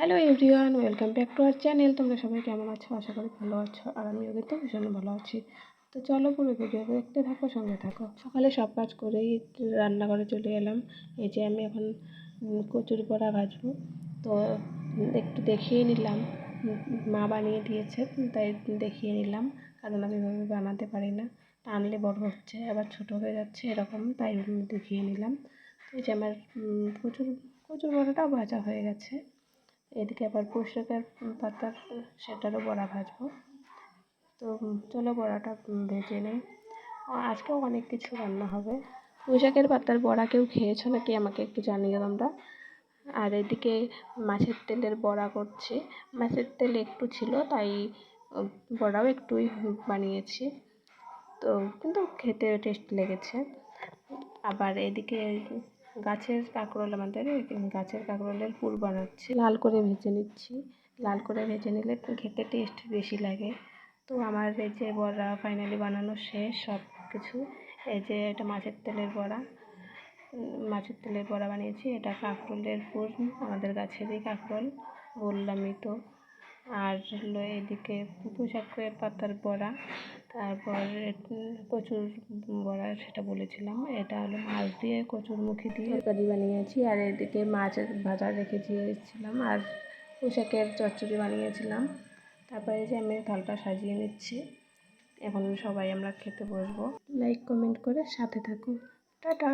Hello everyone welcome back to our channel তোমরা সবাই কেমন আছো? আশা করি ভালো আছো, আর আমিও কিন্তু ভীষণ ভালো আছি। তো চলো পুরো ভিডিও দেখতে থাকো, সঙ্গে থাকো। সকালে সব কাজ করেই রান্নাঘরে চলে এলাম। এই যে আমি এখন কচুর বড়া ভাজবো। তো একটু দেখিয়ে নিলাম। মা বানিয়ে দিয়েছে, তাই দেখিয়ে নিলাম। কারণ আমি এভাবে বানাতে পারি না। টানলে বড় হচ্ছে, আবার ছোট হয়ে যাচ্ছে, এরকম, তাই দেখিয়ে নিলাম। এই যে আমার কচুর কচুর বড়াটাও ভাজা হয়ে গেছে। এদিকে আবার পুঁইশাকের পাতার সেটারও বড়া ভাজবো। তো চলো বড়াটা ভেজে নিই। আজকেও অনেক কিছু রান্না হবে। পুঁইশাকের পাতার বড়া কেউ খেয়েছো নাকি? আমাকে একটু জানিও তোমরা। আর এদিকে মাছের তেলের বড়া করছি। মাছের তেল একটু ছিল, তাই বড়াও একটুই বানিয়েছি। তো কিন্তু খেতে টেস্ট লেগেছে। আবার এদিকে গাছের কাঁকরোল আমাদের গাছের কাঁকরোলের পুর বানাচ্ছি। লাল করে ভেজে নিচ্ছি। লাল করে ভেজে নিলে খেতে টেস্ট বেশি লাগে। তো আমার এই যে বড়া ফাইনালি বানানো শেষ সব কিছু এই যে এটা মাছের তেলের বড়া। মাছের তেলের বড়া বানিয়েছি। এটা কাঁকরোলের পুর আমাদের গাছেরই কাঁকরোল বললামই তো আর হলো এদিকে পুঁইশাকের পাতার বড়া, তারপর কচুর বড়া সেটা বলেছিলাম। এটা হলো মাছ দিয়ে কচুরমুখী দিয়ে তরকারি বানিয়েছি, আর এদিকে মাছ ভাজা রেখে দিয়েছিলাম, আর পুঁইশাকের চচ্চড়ি বানিয়েছিলাম। তারপরে যে আমি থালটা সাজিয়ে নিচ্ছি, এখন সবাই আমরা খেতে বসবো। লাইক, কমেন্ট করে সাথে থাকুন। টাটা!